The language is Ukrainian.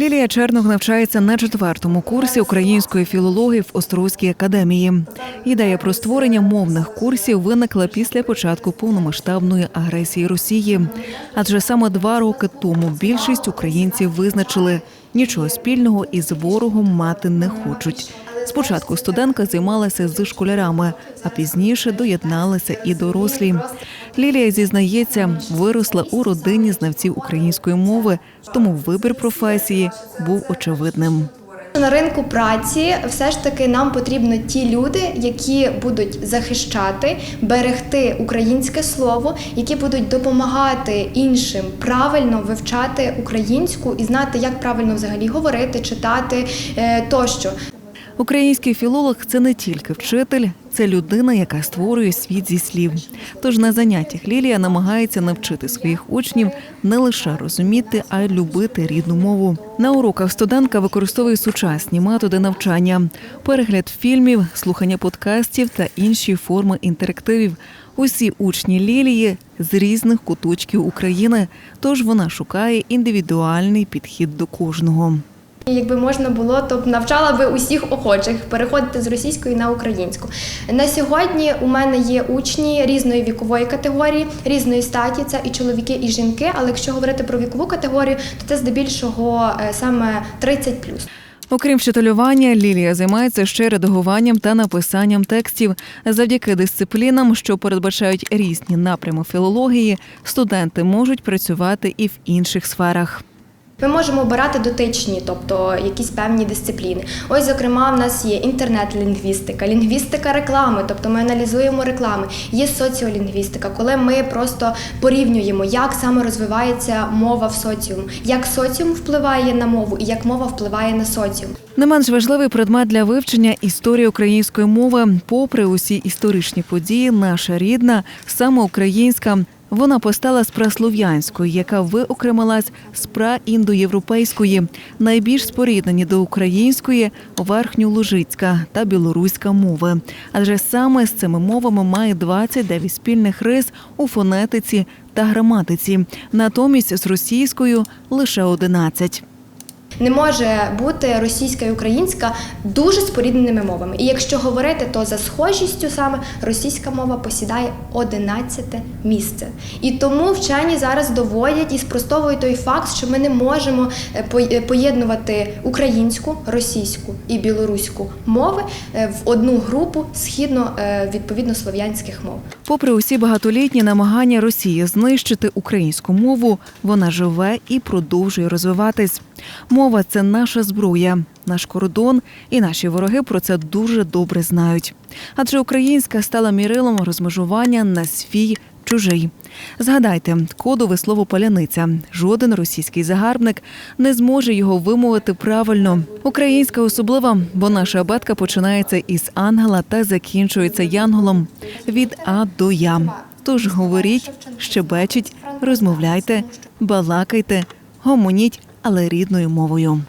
Лілія Чернок навчається на четвертому курсі української філології в Острозькій академії. Ідея про створення мовних курсів виникла після початку повномасштабної агресії Росії. Адже саме два роки тому більшість українців визначили нічого спільного із ворогом мати не хочуть. Спочатку студентка займалася з школярами, а пізніше доєдналися і дорослі. Лілія зізнається, виросла у родині знавців української мови, тому вибір професії був очевидним. На ринку праці все ж таки нам потрібно ті люди, які будуть захищати, берегти українське слово, які будуть допомагати іншим правильно вивчати українську і знати, як правильно взагалі говорити, читати е, тощо. Український філолог це не тільки вчитель, це людина, яка створює світ зі слів. Тож на заняттях Лілія намагається навчити своїх учнів не лише розуміти, а й любити рідну мову. На уроках студентка використовує сучасні методи навчання, перегляд фільмів, слухання подкастів та інші форми інтерактивів. Усі учні Лілії з різних куточків України, тож вона шукає індивідуальний підхід до кожного. Якби можна було, то б навчала би усіх охочих переходити з російської на українську. На сьогодні у мене є учні різної вікової категорії, різної статі. Це і чоловіки, і жінки. Але якщо говорити про вікову категорію, то це здебільшого е, саме 30+. Окрім вчителювання, Лілія займається ще редагуванням та написанням текстів. Завдяки дисциплінам, що передбачають різні напрями філології, студенти можуть працювати і в інших сферах. Ми можемо обирати дотичні, тобто якісь певні дисципліни. Ось, зокрема, в нас є інтернет-лінгвістика, лінгвістика реклами, тобто ми аналізуємо реклами. Є соціолінгвістика, коли ми просто порівнюємо, як саме розвивається мова в соціумі, як соціум впливає на мову і як мова впливає на соціум. Не менш важливий предмет для вивчення історії української мови. Попри усі історичні події, наша рідна, саме українська. Вона постала з праслов'янської, яка виокремилась з праіндоєвропейської. Найбільш споріднені до української верхньолужицька та білоруська мови. Адже саме з цими мовами має 29 спільних рис у фонетиці та граматиці. Натомість з російською лише 11. Не може бути російська і українська дуже спорідненими мовами. І якщо говорити, то за схожістю саме російська мова посідає 11 місце. І тому вчені зараз доводять і спростовують той факт, що ми не можемо е, е, поєднувати українську, російську і білоруську мови е, в одну групу східно відповідно слов'янських мов. Попри усі багатолітні намагання Росії знищити українську мову, вона живе і продовжує розвиватись. Мова це наша зброя, наш кордон, і наші вороги про це дуже добре знають. Адже українська стала мірилом розмежування на свій чужий. Згадайте, кодове слово паляниця. Жоден російський загарбник не зможе його вимовити правильно. Українська особлива, бо наша абетка починається із ангела та закінчується янголом від А до Я. Тож говоріть, щебечіть, розмовляйте, балакайте, гомоніть, але рідною мовою.